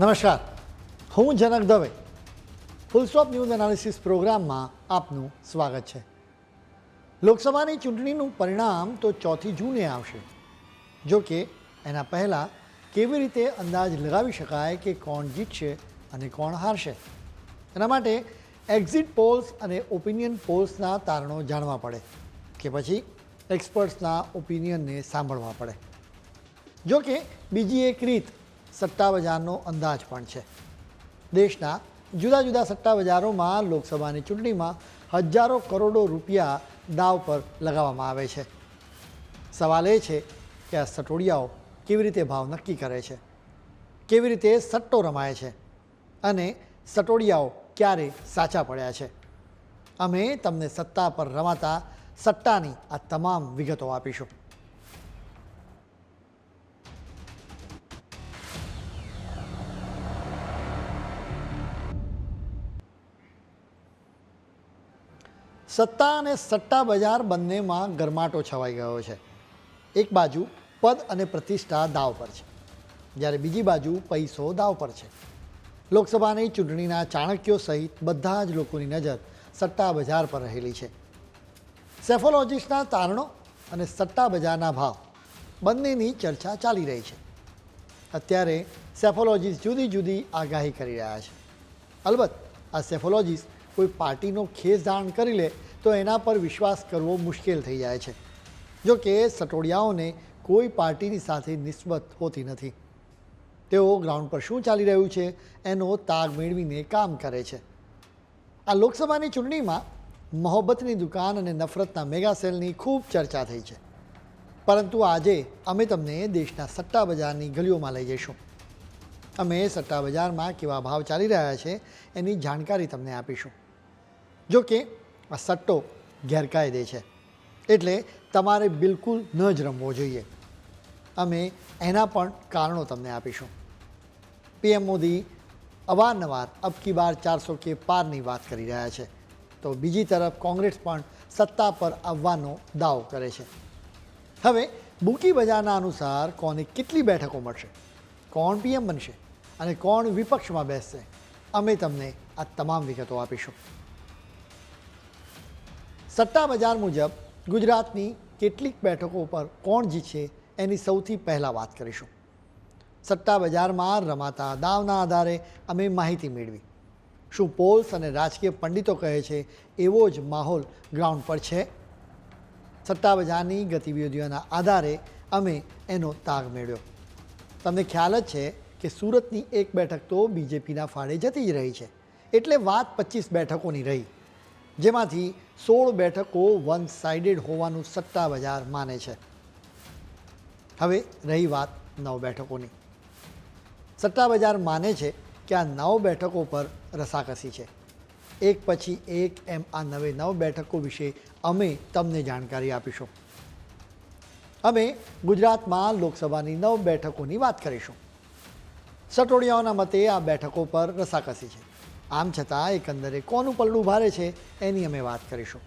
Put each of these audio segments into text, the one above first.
નમસ્કાર. હું Janak Dave. Full stop news analysis પ્રોગ્રામમાં આપનું સ્વાગત છે. લોકસભાની ચૂંટણીનું પરિણામ તો ચોથી જૂને આવશે. જો કે, એના પહેલાં કેવી રીતે અંદાજ લગાવી શકાય કે કોણ જીતશે અને કોણ હારશે? એના માટે એક્ઝિટ પોલ્સ અને ઓપિનિયન પોલ્સના તારણો જાણવા પડે કે પછી એક્સપર્ટ્સના ઓપિનિયનને સાંભળવા પડે. જો કે, બીજી એક રીત સટ્ટા બજારનો અંદાજ પણ છે. દેશના જુદા જુદા સટ્ટા બજારોમાં લોકસભાની ચૂંટણીમાં હજારો કરોડો રૂપિયા દાવ પર લગાવવામાં આવે છે. સવાલ એ છે કે આ સટોડિયાઓ કેવી રીતે ભાવ નક્કી કરે છે? કેવી રીતે સટ્ટો રમાય છે? અને સટોડિયાઓ ક્યારે સાચા પડ્યા છે? અમે તમને સત્તા પર રમાતા સટ્ટાની આ તમામ વિગતો આપીશું. સત્તા અને સટ્ટા બજાર બંનેમાં ગરમાટો છવાઈ ગયો છે. એક બાજુ પદ અને પ્રતિષ્ઠા દાવ પર છે, જ્યારે બીજી બાજુ પૈસો દાવ પર છે. લોકસભાની ચૂંટણીના ચાણક્યો સહિત બધા જ લોકોની નજર સટ્ટા બજાર પર રહેલી છે. સેફોલોજીસ્ટના તારણો અને સટ્ટા બજારના ભાવ બંનેની ચર્ચા ચાલી રહી છે. અત્યારે સેફોલોજીસ્ટ જુદી જુદી આગાહી કરી રહ્યા છે. અલબત્ત આ સેફોલોજીસ્ટ કોઈ પાર્ટીનો ખેસ ધારણ કરી લે, તો એના પર વિશ્વાસ કરવો મુશ્કેલ થઈ જાય છે. જો કે સટોડિયાઓને કોઈ પાર્ટીની સાથે નિસ્બત હોતી નથી. તેઓ ગ્રાઉન્ડ પર શું ચાલી રહ્યું છે, એનો તાગ મેળવીને કામ કરે છે. આ લોકસભાની ચૂંટણીમાં મોહબ્બતની દુકાન અને નફરતના મેગા સેલની ખૂબ ચર્ચા થઈ છે. પરંતુ આજે અમે તમને દેશના સટ્ટા બજારની ગલીઓમાં લઈ જઈશું. અમે સટ્ટા બજારમાં કેવા ભાવ ચાલી રહ્યા છે એની જાણકારી તમને આપીશું. જો કે આ સટ્ટો ગેરકાયદે છે, એટલે તમારે બિલકુલ ન જ રમવો જોઈએ. અમે એના પણ કારણો તમને આપીશું. પીએમ મોદી અવારનવાર અબકી બાર ચારસો કે પારની વાત કરી રહ્યા છે, તો બીજી તરફ કોંગ્રેસ પણ સત્તા પર આવવાનો દાવો કરે છે. હવે બુકી બજારના અનુસાર કોને કેટલી બેઠકો મળશે? કોણ પીએમ બનશે અને કોણ વિપક્ષમાં બેસશે, અમે તમને આ તમામ વિગતો આપીશું. સટ્ટા બજાર મુજબ ગુજરાતની કેટલીક બેઠકો પર કોણ જીતશે એની સૌથી પહેલાં વાત કરીશું. સટ્ટા બજારમાં રમાતા દાવના આધારે અમે માહિતી મેળવી. શું પોલ્સ અને રાજકીય પંડિતો કહે છે, એવો જ માહોલ ગ્રાઉન્ડ પર છે? સટ્ટા બજારની ગતિવિધિઓના આધારે અમે એનો તાગ મેળવ્યો. તમને ખ્યાલ જ છે કે સુરતની એક બેઠક તો બીજેપીના ફાળે જતી જ રહી છે. એટલે વાત પચીસ બેઠકોની રહી. જેમાંથી સોળ બેઠકો વન સાઇડેડ હોવાનું સટ્ટા બજાર માને છે. હવે રહી વાત નવ બેઠકોની. સટ્ટા બજાર માને છે કે આ નવ બેઠકો પર રસાકસી છે. એક પછી એક એમ આ નવે નવ બેઠકો વિશે અમે તમને જાણકારી આપીશું. અમે ગુજરાતમાં લોકસભાની નવ બેઠકોની વાત કરીશું. સટોડિયાઓના મતે આ બેઠકો પર રસાકસી છે. આમ છતાં એકંદરે કોનું પલડું ભારે છે એની અમે વાત કરીશું.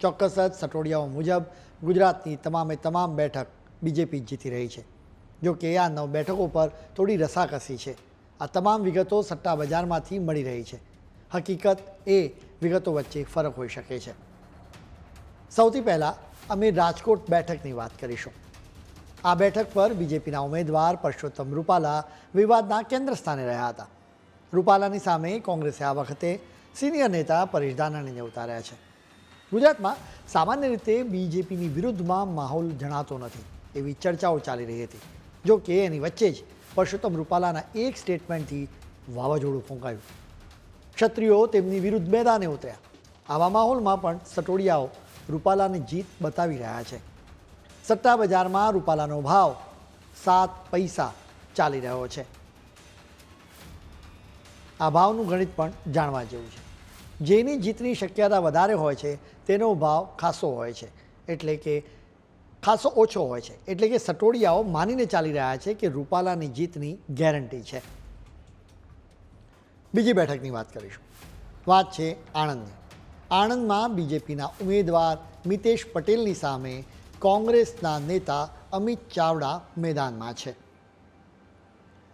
ચોક્કસ જ સટોડિયાઓ મુજબ ગુજરાતની તમામે તમામ બેઠક બીજેપી જીતી રહી છે. જો કે આ નવ બેઠકો પર થોડી રસાકસી છે. આ તમામ વિગતો સટ્ટા બજારમાંથી મળી રહી છે. હકીકત એ વિગતો વચ્ચે ફરક હોઈ શકે છે. સૌથી પહેલાં અમે રાજકોટ બેઠકની વાત કરીશું. આ બેઠક પર બીજેપીના ઉમેદવાર પરસોત્તમ રૂપાલા વિવાદના કેન્દ્ર સ્થાને રહ્યા હતા. રૂપાલાની સામે કોંગ્રેસે આ વખતે સિનિયર નેતા પરેશ ધાનાણીને ઉતાર્યા છે. ગુજરાતમાં સામાન્ય રીતે બીજેપીની વિરુદ્ધમાં માહોલ જણાતો નથી એવી ચર્ચાઓ ચાલી રહી હતી. જો કે એની વચ્ચે જ પરસોત્તમ રૂપાલાના એક સ્ટેટમેન્ટથી વાવાઝોડું ફૂંકાયું. ક્ષત્રિયો તેમની વિરુદ્ધ મેદાને ઉતર્યા. આવા માહોલમાં પણ સટોડિયાઓ રૂપાલાની જીત બતાવી રહ્યા છે. સટ્ટા બજારમાં રૂપાલાનો ભાવ સાત પૈસા ચાલી રહ્યો છે. આ ભાવનું ગણિત પણ જાણવા જેવું છે. જેની જીતની શક્યતા વધારે હોય છે, તેનો ભાવ ખાસો હોય છે. એટલે કે ખાસો ઓછો હોય છે. એટલે કે સટોડિયાઓ માનીને ચાલી રહ્યા છે કે રૂપાલાની જીતની ગેરંટી છે. બીજી બેઠકની વાત કરીશું. વાત છે આણંદની. આણંદમાં બીજેપીના ઉમેદવાર મિતેશ પટેલની સામે કોંગ્રેસના નેતા અમિત ચાવડા મેદાનમાં છે.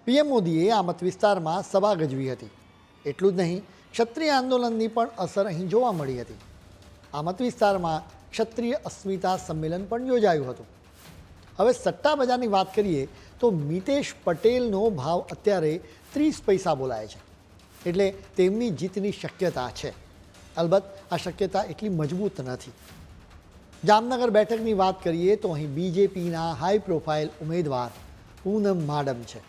પીએમ મોદીએ આ મત વિસ્તારમાં સભા ગજવી હતી. એટલું જ નહીં, ક્ષત્રિય આંદોલનની પણ અસર અહીં જોવા મળી હતી. આ મત વિસ્તારમાં ક્ષત્રિય અસ્મિતા સંમેલન પણ યોજાયું હતું. હવે સટ્ટા બજારની વાત કરીએ તો મિતેશ પટેલનો ભાવ અત્યારે ત્રીસ પૈસા બોલાય છે. એટલે તેમની જીતની શક્યતા છે. અલબત્ત આ શક્યતા એટલી મજબૂત નથી. જામનગર બેઠકની વાત કરીએ તો અહીં બીજેપીના હાઈ પ્રોફાઇલ ઉમેદવાર પૂનમ માડમ છે.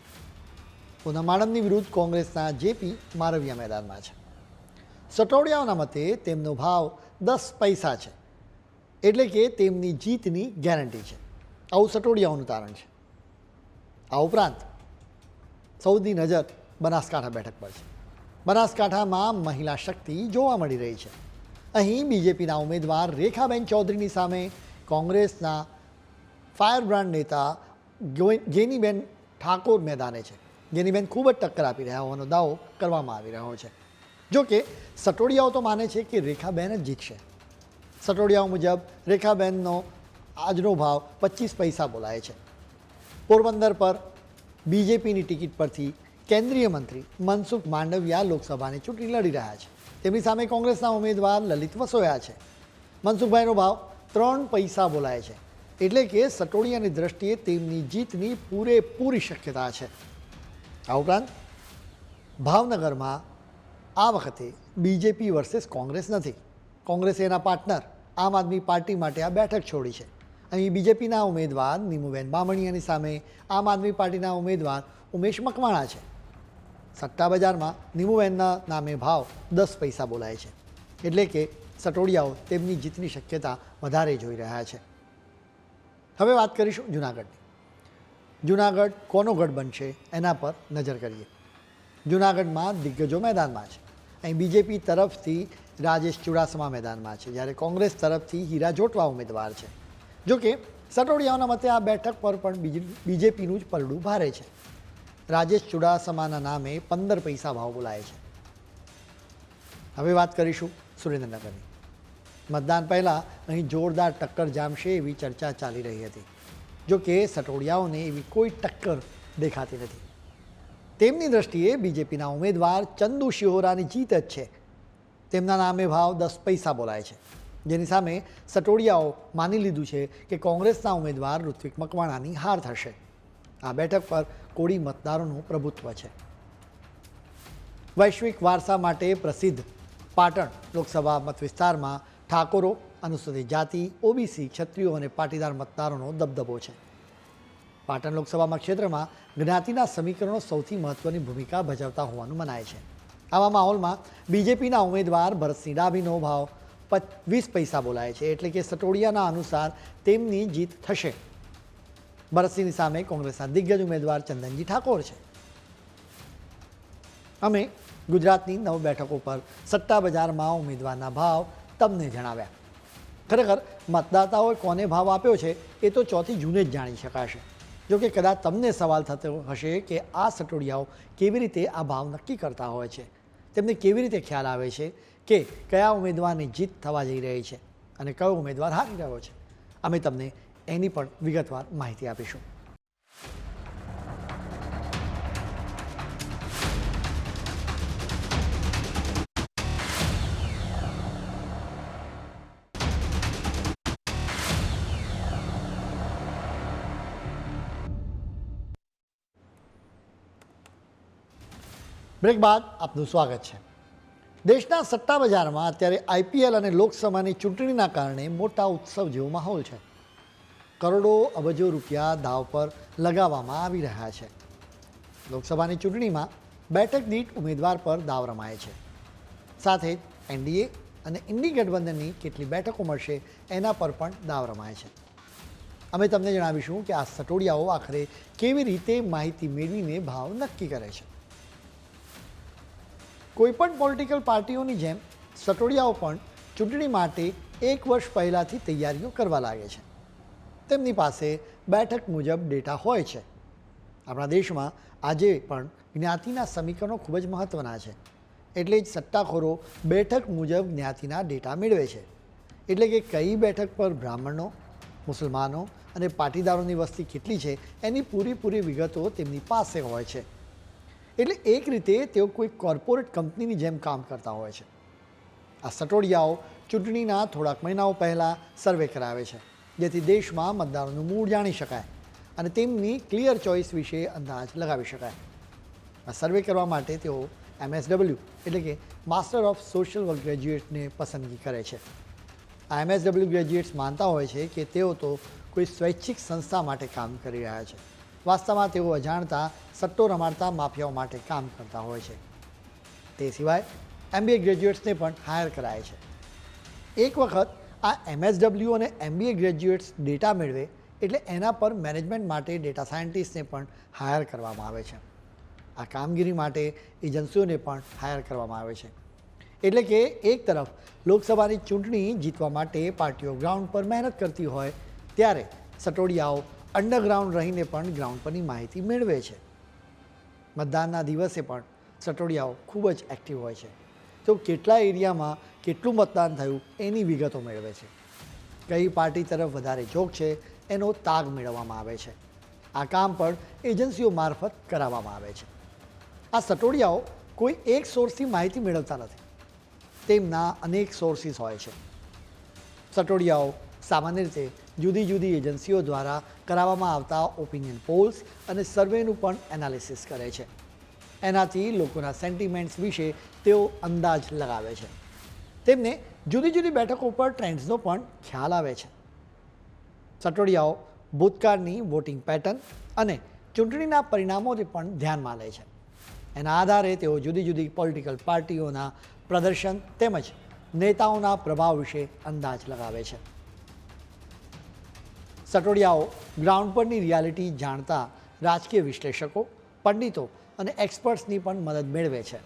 પૂનમ માડમની વિરુદ્ધ કોંગ્રેસના જેપી મારવિયા મેદાનમાં છે. સટોડિયાઓના મતે તેમનો ભાવ દસ પૈસા છે. એટલે કે તેમની જીતની ગેરંટી છે. આવું સટોડિયાઓનું તારણ છે. આ ઉપરાંત સૌની નજર બનાસકાંઠા બેઠક પર છે. બનાસકાંઠામાં મહિલા શક્તિ જોવા મળી રહી છે. અહીં બીજેપીના ઉમેદવાર રેખાબેન ચૌધરીની સામે કોંગ્રેસના ફાયરબ્રાન્ડ નેતા ગેનીબેન ઠાકોર મેદાને છે. ગેનીબેન ખૂબ જ ટક્કર આપી રહ્યા હોવાનો દાવો કરવામાં આવી રહ્યો છે. જો કે, સટોડિયાઓ તો માને છે કે રેખાબેન જ જીતશે. સટોડિયાઓ મુજબ રેખાબેનનો આજનો ભાવ પચીસ પૈસા બોલાય છે. પોરબંદર પર બીજેપીની ટિકિટ પરથી કેન્દ્રીય મંત્રી મનસુખ માંડવિયા લોકસભાની ચૂંટણી લડી રહ્યા છે. તેમની સામે કોંગ્રેસના ઉમેદવાર લલિત વસોયા છે. મનસુખભાઈનો ભાવ ત્રણ પૈસા બોલાય છે. એટલે કે સટોડિયાની દ્રષ્ટિએ તેમની જીતની પૂરેપૂરી શક્યતા છે. આ ઉપરાંત ભાવનગરમાં આ વખતે બીજેપી વર્સેસ કોંગ્રેસ નથી. કોંગ્રેસે એના પાર્ટનર આમ આદમી પાર્ટી માટે આ બેઠક છોડી છે. અહીં બીજેપીના ઉમેદવાર નીમુબેન બામણીયાની સામે આમ આદમી પાર્ટીના ઉમેદવાર ઉમેશ મકવાણા છે. સટ્ટા બજારમાં નિમુબેનના નામે ભાવ દસ પૈસા બોલાય છે. એટલે કે સટોડિયાઓ તેમની જીતની શક્યતા વધારે જોઈ રહ્યા છે. હવે વાત કરીશું જુનાગઢની. જુનાગઢ કોનો ગઢ બનશે એના પર નજર કરીએ. જૂનાગઢમાં દિગ્ગજો મેદાનમાં છે. અહીં બીજેપી તરફથી રાજેશ ચુડાસમા મેદાનમાં છે, જ્યારે કોંગ્રેસ તરફથી હીરા જોટવા ઉમેદવાર છે. જોકે સટોડિયાઓના મતે આ બેઠક પર પણ બીજ- બીજેપીનું જ પલડું ભારે છે. રાજેશ ચુડાસમાના નામે પંદર પૈસા ભાવ બોલાય છે. હવે વાત કરીશું સુરેન્દ્રનગરની. મતદાન પહેલાં અહીં જોરદાર ટક્કર જામશે એવી ચર્ચા ચાલી રહી હતી. જો કે સટોડિયાઓને એવી કોઈ ટક્કર દેખાતી નથી. તેમની દ્રષ્ટિએ બીજેપીના ઉમેદવાર ચંદુ શિહોરાની જીત જ છે. તેમના નામે ભાવ દસ પૈસા બોલાય છે. જેની સામે સટોડિયાઓ માની લીધું છે કે કોંગ્રેસના ઉમેદવાર ઋત્વિક મકવાણાની હાર થશે. આ બેઠક પર કોળી મતદારોનું પ્રભુત્વ છે. વૈશ્વિક વારસા માટે પ્રસિદ્ધ પાટણ લોકસભા મત વિસ્તારમાં ઠાકોરો, અનુસૂચિત જાતિ, ઓબીસી, ક્ષત્રિયો અને પાટીદાર મતદારોનો દબદબો છે. પાટણ લોકસભામાં ક્ષેત્રમાં જ્ઞાતિના સમીકરણો સૌથી મહત્વની ભૂમિકા ભજવતા હોવાનું મનાય છે. આવા માહોલમાં બીજેપીના ઉમેદવાર ભરતસિંહ ડાભીનો ભાવ વીસ પૈસા બોલાય છે, એટલે કે સટોડિયાના અનુસાર તેમની જીત થશે. ભરતસિંહની સામે કોંગ્રેસના દિગ્ગજ ઉમેદવાર ચંદનજી ઠાકોર છે. અમે ગુજરાતની નવ બેઠકો પર સત્તા બજારમાં ઉમેદવારના ભાવ તમને જણાવ્યા. ખરેખર મતદાતાઓએ કોને ભાવ આપ્યો છે એ તો ચોથી જૂને જ જાણી શકાશે. જોકે કદાચ તમને સવાલ થતો હશે કે આ સટોડિયાઓ કેવી રીતે આ ભાવ નક્કી કરતા હોય છે. તેમને કેવી રીતે ખ્યાલ આવે છે કે કયા ઉમેદવારની જીત થવા જઈ રહી છે અને કયો ઉમેદવાર હારી રહ્યો છે. અમે તમને એની પણ વિગતવાર માહિતી આપીશું. બ્રેક બાદ આપનું સ્વાગત છે. દેશના સટ્ટા બજારમાં અત્યારે આઈપીએલ અને લોકસભાની ચૂંટણીના કારણે મોટા ઉત્સવ જેવો માહોલ છે. કરોડો અબજો રૂપિયા દાવ પર લગાવવામાં આવી રહ્યા છે. લોકસભાની ચૂંટણીમાં બેઠક દીઠ ઉમેદવાર પર દાવ રમાય છે. સાથે જ એનડીએ અને ઇન્ડી ગઠબંધનની કેટલી બેઠકો મળશે એના પર પણ દાવ રમાય છે. અમે તમને જણાવીશું કે આ સટોડિયાઓ આખરે કેવી રીતે માહિતી મેળવીને ભાવ નક્કી કરે છે. કોઈપણ પોલિટિકલ પાર્ટીઓની જેમ સટોડિયાઓ પણ ચૂંટણી માટે એક વર્ષ પહેલાંથી તૈયારીઓ કરવા લાગે છે. તેમની પાસે બેઠક મુજબ ડેટા હોય છે. આપણા દેશમાં આજે પણ જ્ઞાતિના સમીકરણો ખૂબ જ મહત્ત્વના છે. એટલે જ સટ્ટાખોરો બેઠક મુજબ જ્ઞાતિના ડેટા મેળવે છે. એટલે કે કઈ બેઠક પર બ્રાહ્મણો, મુસલમાનો અને પાટીદારોની વસ્તી કેટલી છે એની પૂરેપૂરી વિગતો તેમની પાસે હોય છે. એટલે એક રીતે તેઓ કોઈ કોર્પોરેટ કંપનીની જેમ કામ કરતા હોય છે. આ સટોડિયાઓ ચૂંટણીના થોડાક મહિનાઓ પહેલાં સર્વે કરાવે છે. જેથી દેશમાં મતદારોનું મૂળ જાણી શકાય અને તેમની ક્લિયર ચોઇસ વિશે અંદાજ લગાવી શકાય. આ સર્વે કરવા માટે તેઓ એમએસડબલ્યુ એટલે કે માસ્ટર ઓફ સોશિયલ વર્ક ગ્રેજ્યુએટને પસંદગી કરે છે. આ એમએસડબલ્યુ ગ્રેજ્યુએટ્સ માનતા હોય છે કે તેઓ તો કોઈ સ્વૈચ્છિક સંસ્થા માટે કામ કરી રહ્યા છે. વાસ્તવમાં તેઓ અજાણતા, સટ્ટો રમાડતા માફિયાઓ માટે કામ કરતા હોય છે. તે સિવાય એમબીએ ગ્રેજ્યુએટ્સને પણ હાયર કરાય છે. એક વખત આ એમએસડબલ્યુ અને એમબીએ ગ્રેજ્યુએટ્સ ડેટા મેળવે એટલે એના પર મેનેજમેન્ટ માટે ડેટા સાયન્ટિસ્ટને પણ હાયર કરવામાં આવે છે. આ કામગીરી માટે એજન્સીઓને પણ હાયર કરવામાં આવે છે. એટલે કે એક તરફ લોકસભાની ચૂંટણી જીતવા માટે પાર્ટીઓ ગ્રાઉન્ડ પર મહેનત કરતી હોય, ત્યારે સટોડિયાઓ અંડરગ્રાઉન્ડ રહીને પણ ગ્રાઉન્ડ પરની માહિતી મેળવે છે. મતદાનના દિવસે પણ સટોડિયાઓ ખૂબ જ એક્ટિવ હોય છે. તો કેટલા એરિયામાં કેટલું મતદાન થયું એની વિગતો મેળવે છે. કઈ પાર્ટી તરફ વધારે જોગ છે એનો તાગ મેળવવામાં આવે છે. આ કામ પણ એજન્સીઓ મારફત કરાવવામાં આવે છે. આ સટોડિયાઓ કોઈ એક સોર્સથી માહિતી મેળવતા નથી. તેમના અનેક સોર્સિસ હોય છે. સટોડિયાઓ સામાન્ય રીતે જુદી જુદી એજન્સીઓ દ્વારા કરાવવામાં આવતા ઓપિનિયન પોલ્સ અને સર્વેનું પણ એનાલિસિસ કરે છે. એનાથી લોકોના સેન્ટિમેન્ટ્સ વિશે તેઓ અંદાજ લગાવે છે. તેમને જુદી જુદી બેઠકો પર ટ્રેન્ડ્સનો પણ ખ્યાલ આવે છે. સટોડિયાઓ ભૂતકાળની વોટિંગ પેટર્ન અને ચૂંટણીના પરિણામોને પણ ધ્યાનમાં લે છે. એના આધારે તેઓ જુદી જુદી પોલિટિકલ પાર્ટીઓના પ્રદર્શન તેમજ નેતાઓના પ્રભાવ વિશે અંદાજ લગાવે છે. સટોડિયાઓ ગ્રાઉન્ડ પરની રિયાલિટી જાણતા રાજકીય વિશ્લેષકો, પંડિતો અને એક્સપર્ટ્સની પણ મદદ મેળવે છે.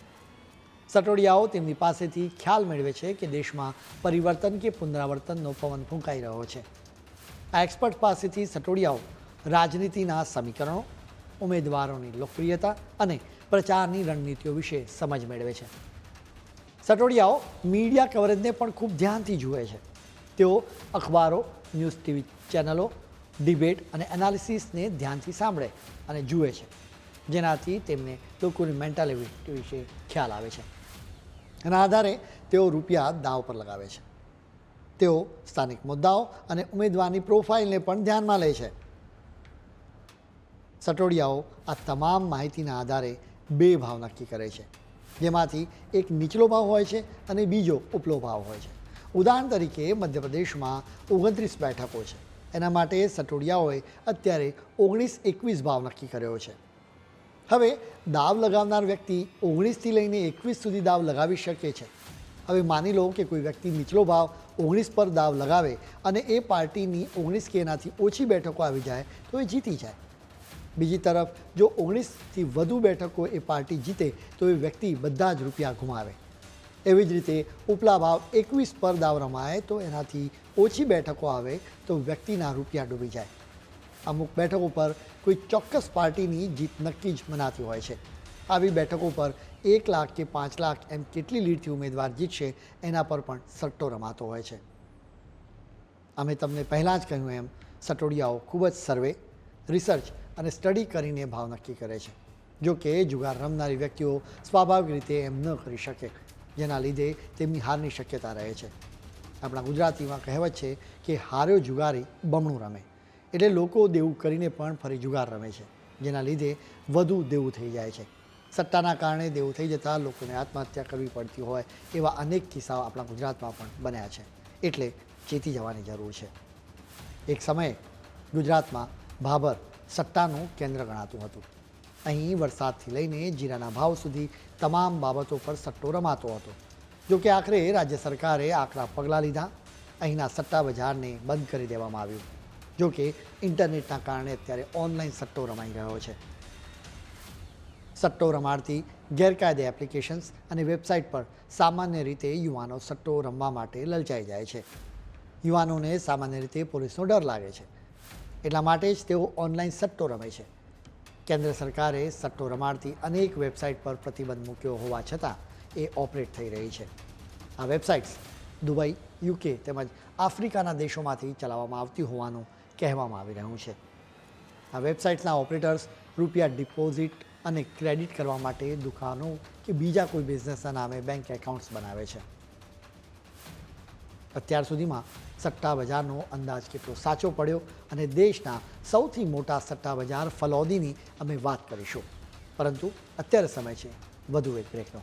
સટોડિયાઓ તેમની પાસેથી ખ્યાલ મેળવે છે કે દેશમાં પરિવર્તન કે પુનરાવર્તનનો પવન ફૂંકાઈ રહ્યો છે. આ એક્સપર્ટ પાસેથી સટોડિયાઓ રાજનીતિના સમીકરણો, ઉમેદવારોની લોકપ્રિયતા અને પ્રચારની રણનીતિઓ વિશે સમજ મેળવે છે. સટોડિયાઓ મીડિયા કવરેજને પણ ખૂબ ધ્યાનથી જુએ છે. તેઓ અખબારો, ન્યૂઝ ટીવી ચેનલો, ડિબેટ અને એનાલિસિસને ધ્યાનથી સાંભળે અને જુએ છે. જેનાથી તેમને લોકોની મેન્ટાલિટી વિશે ખ્યાલ આવે છે. એના આધારે તેઓ રૂપિયા દાવ પર લગાવે છે. તેઓ સ્થાનિક મુદ્દાઓ અને ઉમેદવારની પ્રોફાઇલને પણ ધ્યાનમાં લે છે. સટોડિયાઓ આ તમામ માહિતીના આધારે બે ભાવ નક્કી કરે છે. જેમાંથી એક નીચલો ભાવ હોય છે અને બીજો ઉપલો ભાવ હોય છે. ઉદાહરણ તરીકે મધ્યપ્રદેશમાં ઓગણત્રીસ બેઠકો છે. એના માટે સટોડિયાઓએ અત્યારે ઓગણીસ એકવીસ ભાવ નક્કી કર્યો છે. હવે દાવ લગાવનાર વ્યક્તિ ઓગણીસથી લઈને એકવીસ સુધી દાવ લગાવી શકે છે. હવે માની લો કે કોઈ વ્યક્તિ નીચલો ભાવ ઓગણીસ પર દાવ લગાવે અને એ પાર્ટીની ઓગણીસ કે એનાથી ઓછી બેઠકો આવી જાય તો એ જીતી જાય. બીજી તરફ, જો ઓગણીસથી વધુ બેઠકો એ પાર્ટી જીતે તો એ વ્યક્તિ બધા જ રૂપિયા ગુમાવે. એવી જ રીતે ઉપલા ભાવ એકવીસ પર દાવ રમાય તો એનાથી ઓછી બેઠકો આવે તો વ્યક્તિના રૂપિયા ડૂબી જાય. અમુક બેઠકો પર કોઈ ચોક્કસ પાર્ટીની જીત નક્કી જ મનાતી હોય છે. આવી બેઠકો પર એક લાખ કે પાંચ લાખ એમ કેટલી લીડથી ઉમેદવાર જીતશે એના પર પણ સટ્ટો રમાતો હોય છે. અમે તમને પહેલાં જ કહ્યું એમ, સટોડિયાઓ ખૂબ જ સર્વે, રિસર્ચ અને સ્ટડી કરીને ભાવ નક્કી કરે છે. જો કે જુગાર રમનારી વ્યક્તિઓ સ્વાભાવિક રીતે એમ ન કરી શકે, જેના લીધે તેમની હારની શક્યતા રહે છે. આપણા ગુજરાતીમાં કહેવત છે કે હાર્યો જુગારી બમણું રમે. એટલે લોકો દેવું કરીને પણ ફરી જુગાર રમે છે, જેના લીધે વધુ દેવું થઈ જાય છે. સટ્ટાના કારણે દેવું થઈ જતાં લોકોને આત્મહત્યા કરવી પડતી હોય, એવા અનેક કિસ્સાઓ આપણા ગુજરાતમાં પણ બન્યા છે. એટલે ચેતી જવાની જરૂર છે. એક સમયે ગુજરાતમાં ભાભર સટ્ટાનું કેન્દ્ર ગણાતું હતું. અહીં વરસાદથી લઈને જીરાના ભાવ સુધી તમામ બાબતો પર સટ્ટો રમાતો હતો. જોકે આખરે રાજ્ય સરકારે આકરા પગલાં લીધા. અહીંના સટ્ટા બજારને બંધ કરી દેવામાં આવ્યું. જો કે ઇન્ટરનેટના કારણે અત્યારે ઓનલાઈન સટ્ટો રમાઈ રહ્યો છે. સટ્ટો રમાડતી ગેરકાયદે એપ્લિકેશન્સ અને વેબસાઇટ પર સામાન્ય રીતે યુવાનો સટ્ટો રમવા માટે લલચાઈ જાય છે. યુવાનોને સામાન્ય રીતે પોલીસનો ડર લાગે છે. એટલા માટે જ તેઓ ઓનલાઈન સટ્ટો રમે છે. કેન્દ્ર સરકારે સટ્ટો રમાડતી અનેક વેબસાઇટ પર પ્રતિબંધ મૂક્યો હોવા છતાં એ ઓપરેટ થઈ રહી છે. આ વેબસાઇટ્સ દુબઈ, યુકે તેમજ આફ્રિકાના દેશોમાંથી ચલાવવામાં આવતી હોવાનું કહેવામાં આવી રહ્યું છે. આ વેબસાઇટ્સના ઓપરેટર્સ રૂપિયા ડિપોઝિટ અને ક્રેડિટ કરવા માટે દુકાનો કે બીજા કોઈ બિઝનેસના નામે બેંક એકાઉન્ટ્સ બનાવે છે. અત્યાર સુધીમાં સટ્ટા બજારનો અંદાજ કેટલો સાચો પડ્યો અને દેશના સૌથી મોટા સટ્ટા બજાર ફલોદીની અમે વાત કરીશું. પરંતુ અત્યારે સમય છે, વધુ એક બ્રેકનો